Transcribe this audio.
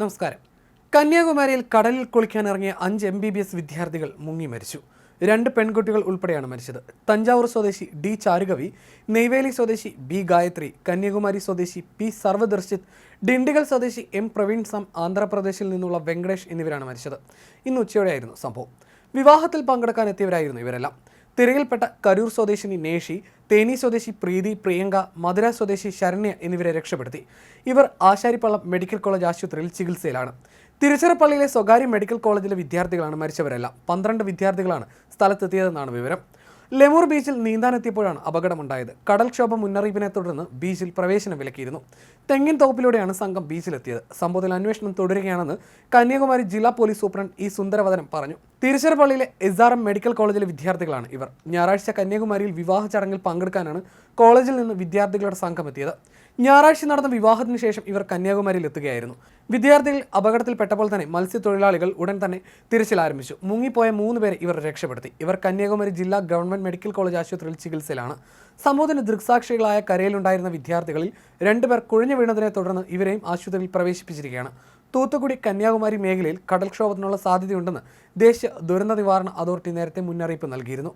നമസ്കാരം. കന്യാകുമാരിയിൽ കടലിൽ കുളിക്കാനിറങ്ങിയ അഞ്ച് എം ബി ബി എസ് വിദ്യാർത്ഥികൾ മുങ്ങി മരിച്ചു. രണ്ട് പെൺകുട്ടികൾ ഉൾപ്പെടെയാണ് മരിച്ചത്. തഞ്ചാവൂർ സ്വദേശി ഡി ചാരുകവി നെയ്വേലി സ്വദേശി ബി ഗായത്രി കന്യാകുമാരി സ്വദേശി പി സർവദർശിത് ഡിണ്ടിഗൽ സ്വദേശി എം പ്രവീൺ സം ആന്ധ്രാപ്രദേശിൽ നിന്നുള്ള വെങ്കടേഷ് എന്നിവരാണ് മരിച്ചത്. ഇന്ന് ഉച്ചയോടെയായിരുന്നു സംഭവം. വിവാഹത്തിൽ പങ്കെടുക്കാൻ എത്തിയവരായിരുന്നു ഇവരെല്ലാം. തിരയിൽപ്പെട്ട കരൂർ സ്വദേശിനി നേഷി തേനി സ്വദേശി പ്രീതി പ്രിയങ്ക മധുര സ്വദേശി ശരണ്യ എന്നിവരെ രക്ഷപ്പെടുത്തി. ഇവർ ആശാരിപ്പള്ളം മെഡിക്കൽ കോളേജ് ആശുപത്രിയിൽ ചികിത്സയിലാണ്. തിരുച്ചിറപ്പള്ളിയിലെ സ്വകാര്യ മെഡിക്കൽ കോളേജിലെ വിദ്യാർത്ഥികളാണ് മരിച്ചവരെല്ലാം. പന്ത്രണ്ട് വിദ്യാർത്ഥികളാണ് സ്ഥലത്തെത്തിയതെന്നാണ് വിവരം. ലെമൂർ ബീച്ചിൽ നീന്താനെത്തിയപ്പോഴാണ് അപകടമുണ്ടായത്. കടൽക്ഷോഭ മുന്നറിയിപ്പിനെ തുടർന്ന് ബീച്ചിൽ പ്രവേശനം വിലക്കിയിരുന്നു. തെങ്ങിൻ തോപ്പിലൂടെയാണ് സംഘം ബീച്ചിലെത്തിയത്. സംഭവത്തിൽ അന്വേഷണം തുടരുകയാണെന്ന് കന്യാകുമാരി ജില്ലാ പോലീസ് സൂപ്രണ്ട് ഇ സുന്ദരവദനം പറഞ്ഞു. തിരുച്ചിറപ്പള്ളിയിലെ എസ് ആർ എം മെഡിക്കൽ കോളേജിലെ വിദ്യാർത്ഥികളാണ് ഇവർ. ഞായറാഴ്ച കന്യാകുമാരിയിൽ വിവാഹ ചടങ്ങിൽ പങ്കെടുക്കാനാണ് കോളേജിൽ നിന്ന് വിദ്യാർത്ഥികളുടെ സംഘം എത്തിയത് ഞായറാഴ്ച നടന്ന വിവാഹത്തിന് ശേഷം ഇവർ കന്യാകുമാരിയിൽ എത്തുകയായിരുന്നു. വിദ്യാർത്ഥികൾ അപകടത്തിൽപ്പെട്ടപ്പോൾ തന്നെ മത്സ്യത്തൊഴിലാളികൾ ഉടൻ തന്നെ തിരച്ചിൽ ആരംഭിച്ചു. മുങ്ങിപ്പോയ മൂന്ന് പേരെ ഇവർ രക്ഷപ്പെടുത്തി. ഇവർ കന്യാകുമാരി ജില്ലാ ഗവൺമെന്റ് മെഡിക്കൽ കോളേജ് ആശുപത്രിയിൽ ചികിത്സയിലാണ്. സംഭവത്തിന് ദൃക്സാക്ഷികളായ കരയിലുണ്ടായിരുന്ന വിദ്യാർത്ഥികളിൽ രണ്ടുപേർ കുഴഞ്ഞു വീണതിനെ തുടർന്ന് ഇവരെയും ആശുപത്രിയിൽ പ്രവേശിപ്പിച്ചിരിക്കുകയാണ്. തൂത്തുക്കുടി കന്യാകുമാരി മേഖലയിൽ കടൽക്ഷോഭത്തിനുള്ള സാധ്യതയുണ്ടെന്ന് ദേശീയ ദുരന്ത നിവാരണ അതോറിറ്റി നേരത്തെ മുന്നറിയിപ്പ് നൽകിയിരുന്നു